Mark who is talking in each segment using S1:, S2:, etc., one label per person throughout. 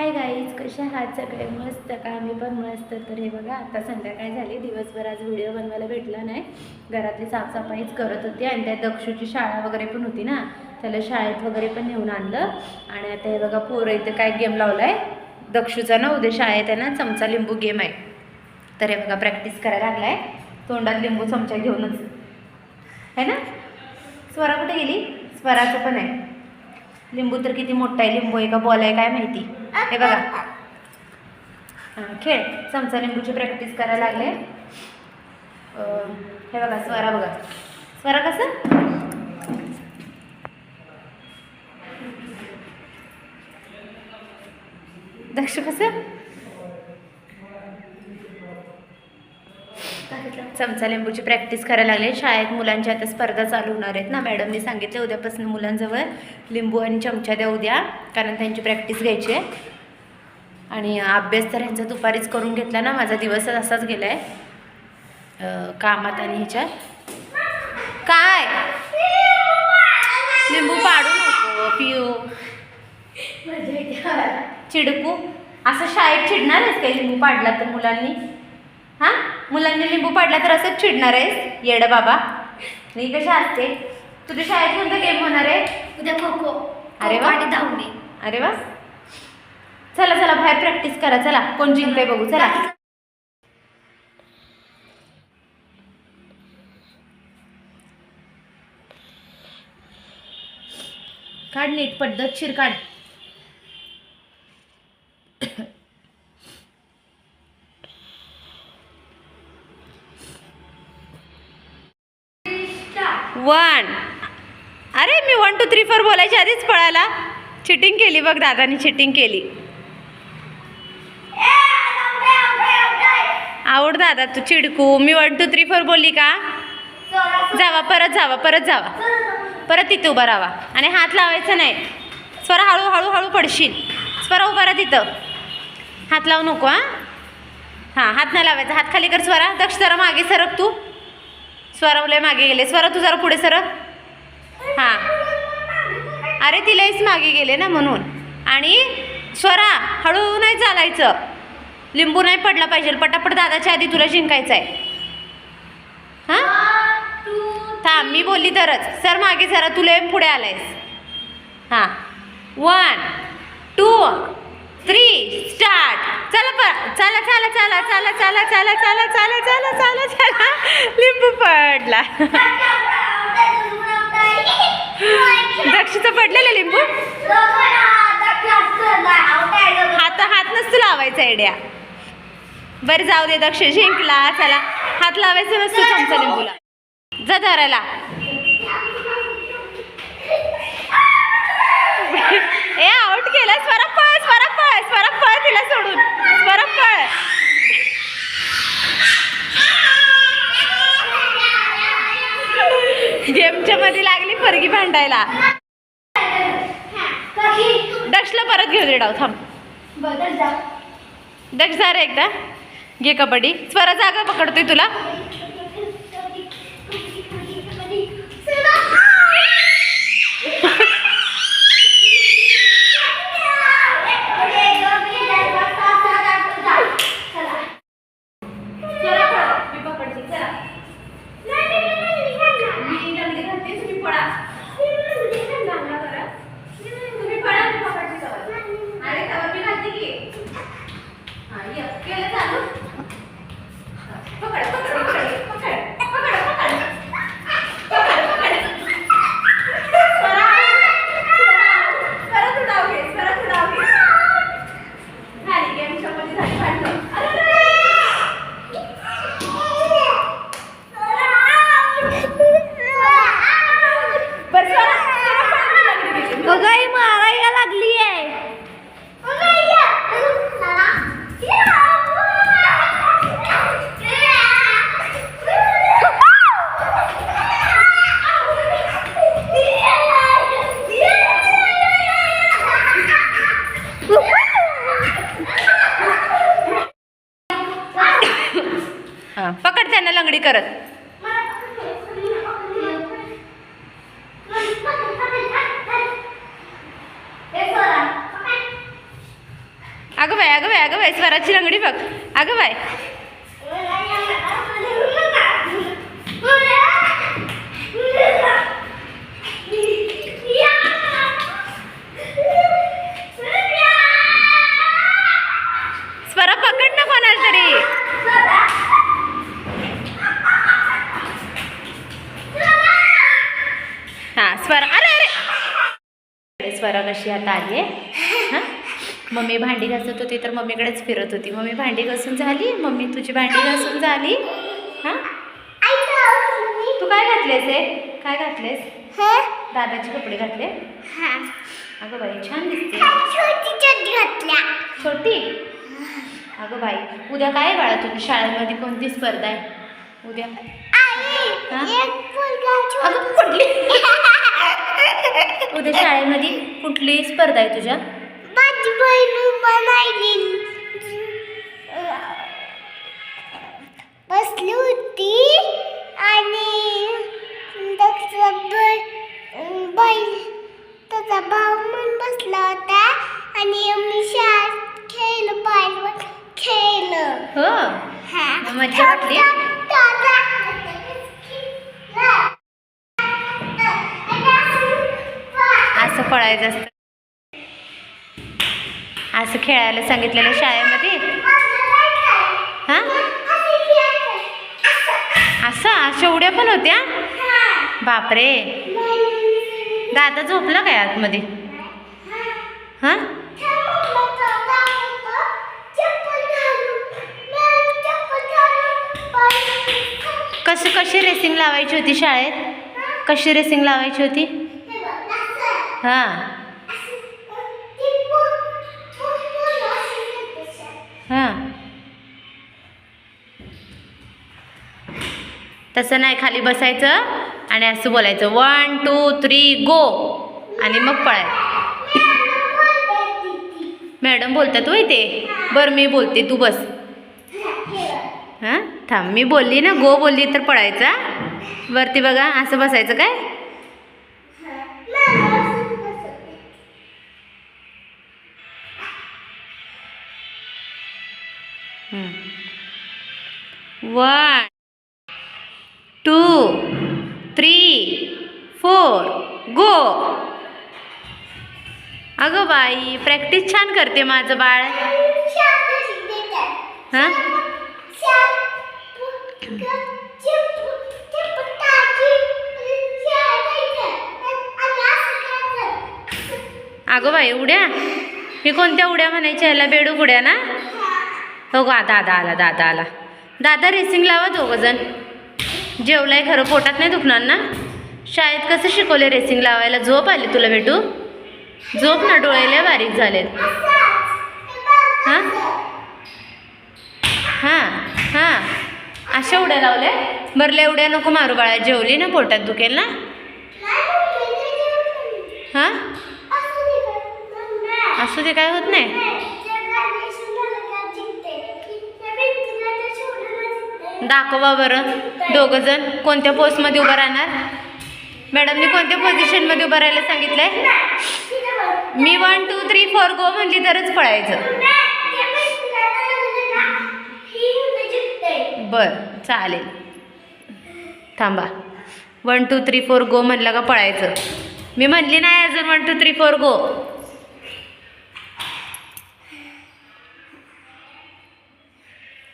S1: Hi guys कशा आहात? सगळे मस्त का? आम्ही पण मस्त. तर हे बघा आता संध्याकाळ झाली. दिवसभर आज व्हिडिओ बनवायला भेटला नाही. घरातली साफसफाईच करत होती आणि त्या दक्षूची शाळा वगैरे पण होती ना. त्याला शाळेत वगैरे पण नेऊन आणलं. आणि आता हे बघा पोरं इथं काय गेम लावला आहे दक्षूचा ना उद्या शाळेत आहे ना चमचा लिंबू गेम आहे. तर हे बघा प्रॅक्टिस करायला लागलाय. तोंडात लिंबू चमचा घेऊनच. है ना? स्वरा कुठे गेली? स्वराचं पण आहे. लिंबू तर किती मोठा आहे लिंबू आहे का बॉल आहे काय माहिती? हे बघा. हां खेळ. चमचा लिंबूची प्रॅक्टिस करायला लागले. हे बघा स्वरा बघा. स्वरा कसं? दक्ष कसं? चमचा लिंबूची प्रॅक्टिस करायला लागले शाळेत मुलांच्या आता स्पर्धा चालू होणार आहेत ना मॅडमने सांगितलं उद्यापासून मुलांजवळ लिंबू आणि चमचा द्या उद्या कारण त्यांची प्रॅक्टिस घ्यायची आहे. आणि अभ्यास तर ह्यांचा दुपारीच करून घेतला ना माझा दिवस असाच गेला आहे कामात आणि ह्याच्यात. काय? लिंबू पाडू नको पिऊ चिडकू. असं शाळेत चिडणार आहेस काही लिंबू पाडला तर मुलांनी? हां? मुलांनी लिंबू पाडला तर असंच चिडणार आहेस? येड बाबा. मी कशा असते? तुझ्या शाळेत कोणता गेम होणार आहे?
S2: उद्या खो खो.
S1: अरे वा.
S2: आणि धावणे.
S1: अरे वा. चला चला बाहेर प्रॅक्टिस करा. चला कोण जिंकतंय बघू. चला. काढ नीट पद्धतशीर काढ वन अरे मी वन टू थ्री फोर बोलायच्या आधीच पळाला. चिटिंग केली बघ दादानी चिटिंग केली. आवड दादा तू चिडकू. मी वन टू थ्री फोर बोलली का? जावा परत जावा परत जावा. परत तिथं उभा राहा. आणि हात लावायचा नाही. स्वरा हळू हळू हळू पडशील. स्वरा उभा राहा तिथं. हात लावू नको हां? हां हात नाही लावायचा. हात खाली कर स्वरा. दक्ष जरा मागे सरक तू. स्वरा लय मागे गेले. स्वरा तू जरा पुढे सरक. हां. अरे तिलाच मागे गेले ना म्हणून आणि स्वरा हळू नाही चालायचं लिंबू नाही पडला पाहिजे पटापट दादाच्या आधी तुला जिंकायचं आहे हां थांब मी बोलली तरच सर मागे जरा तुला पुढे आलायस हां वन टू थ्री स्टार्ट चला प चला चला चला चला चला चला चला चला चला चला चला लिंबू पडला दक्षिचं पडलेलं लिंबू? हात हात नसतो लावायचा आयडिया बरं जाऊ दे दक्ष जिंकला. चला हात लावायचं नसतो आमचा लिंबूला. जा धरायला. डाव थांब दक्ष जा रे एकदा घे कबड्डी स्वरा जागा पकडतोय तुला हा, पकड त्यांना लंगडी करत. अगं बाय अगं बाय अगं बाय स्वराची लंगडी बघ. अगं बाय स्वरा पकड ना कोणाला तरी हा स्वरा अरे अरे स्वरा कशी आता आली आहे हां मम्मी भांडी घासत होती तर मम्मीकडेच फिरत होती. मम्मी भांडी घासून झाली? मम्मी तुझी भांडी घासून झाली? हां? तू काय घातलेस हे? काय घातलेस? दादाचे कपडे घातले? अगं बाई छान दिसते. छोटी अगं बाई उद्या काय आहे बाळा तुझ्या शाळेमध्ये कोणती स्पर्धा आहे? उद्या. अगं पडली उद्या शाळेमध्ये कुठली स्पर्धा आहे तुझ्या?
S2: बहीण बनायली बसली होती आणि बैल त्याचा भाऊ म्हणून बसला होता आणि मी शाळेत खेळलं बाहेर खेळलं
S1: हो
S2: हा
S1: वाटली? असं पळायचं असतं असं खेळायला सांगितलेलं शाळेमध्ये? हां? असं? अशा उड्या पण होत्या? बापरे. दादा झोपला काय आतमध्ये? हां? कशी कशी रेसिंग लावायची होती शाळेत? कशी रेसिंग लावायची होती? हां. हां. तसं नाही खाली बसायचं आणि असं बोलायचं. वन टू थ्री गो आणि मग पळायचं मॅडम बोलतात होय ते बरं मी बोलते. तू बस. हां? थांब. मी बोलली ना गो बोलली तर पळायचा वरती बघा असं बसायचं काय? One two three four go. अगं बाई प्रॅक्टिस छान करते माझं बाळ. हां? अगं बाई उड्या? मी कोणत्या उड्या म्हणायच्या? ह्याला बेडूक उड्या ना? हो गा दादा आला दादा आला. दादा रेसिंग लावा दोघं जण. आहे खरं पोटात नाही दुखणार ना? शाळेत कसं शिकवले रेसिंग लावायला? झोप आली तुला भेटू? झोप ना डोळ्याला बारीक झालेत. हां? हां हां. अशा उड्या लावल्या? बरल्या उड्या नको मारू बाळा जेवली ना पोटात दुखेल ना? हां? असू दे काय होत नाही. दाखवा बरं. दोघं जण कोणत्या पोस्टमध्ये उभं राहणार? मॅडमनी कोणत्या पोझिशनमध्ये उभं राहायला सांगितलं आहे मी one two three four go म्हणली तरच पळायचं. बर चालेल. थांबा. One two three four go म्हणलं का पळायचं? मी म्हणली नाही अजून one two three four go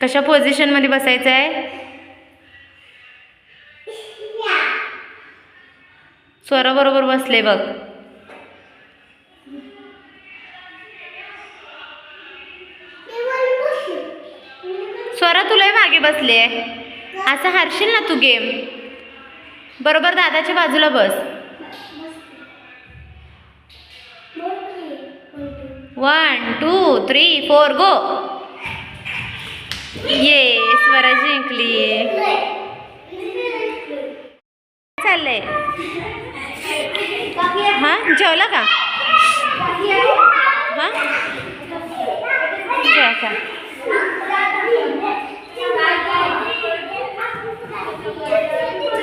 S1: कशा पोझिशनमध्ये बसायचं आहे? स्वराबरोबर बसले बघ. स्वरा तुलाही मागे बसले असं हारशील ना तू गेम बरोबर दादाच्या बाजूला बस. One two three four go ये स्वरा जिंकली चाललंय हाँ जेवला का? हाँ? जेवा का? ट्रेन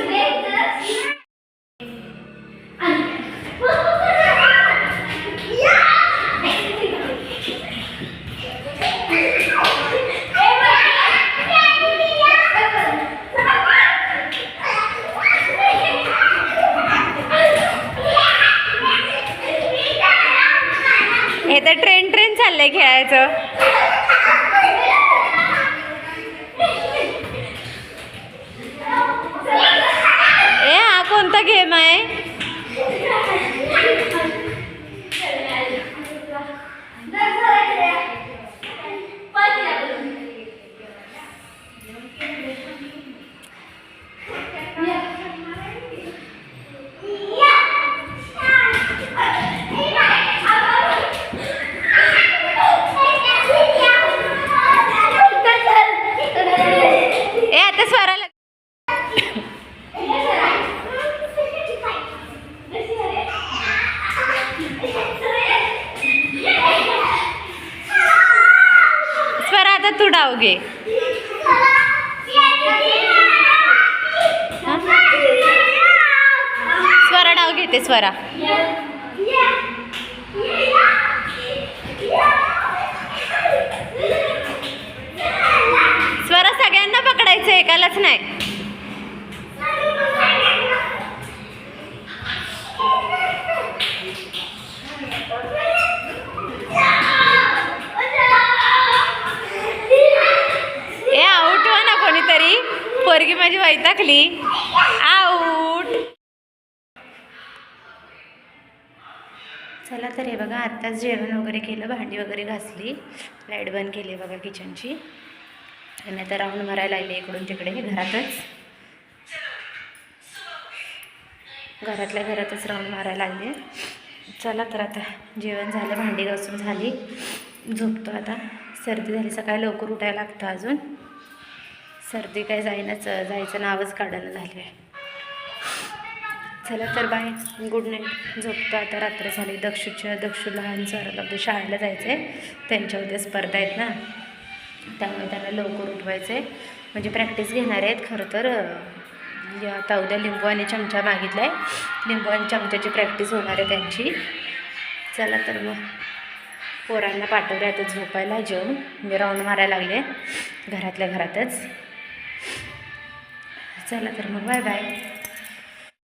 S1: ते स्वरा. स्वरा सगळ्यांना पकडायचं एकालाच नाही. ए आऊट ना कोणीतरी. पोरगी माझी वैताकली आऊट चला तर आताच जेवण वगैरे केलं भांडी वगैरे घासली लाइट बंद केली बघा किचनची. आणि आता राऊंड मारायला लागली इकडून तिकडे घरातच. घरातल्या घरातच राऊंड मारायला लागले. चला तर आता जेवण झालं भांडी घासून झाली. झोपतो आता. सर्दी झाली सकाळी लवकर उठायला लागतं अजून. सर्दी काय जाईनाच जायचं नावच काढायला झालं आहे चला तर बाय. गुड नाईट झोपतो आता. रात्र झाली. दक्षूच्या दक्षू लहान सराला उद्या शाळेला जायचं आहे त्यांच्या उद्या स्पर्धा आहेत ना. त्यामुळे त्यांना लवकर उठवायचं आहे म्हणजे प्रॅक्टिस घेणार आहेत. खरं तर या आता उद्या लिंबू आणि चमचा मागितला आहे लिंबू आणि चमच्याची प्रॅक्टिस होणार आहे त्यांची. चला तर मग. पोरांना पाठवले आता झोपायला. जेवण मी राऊंड मारायला लागले. घरातल्या घरातच. चला तर मग. Bye bye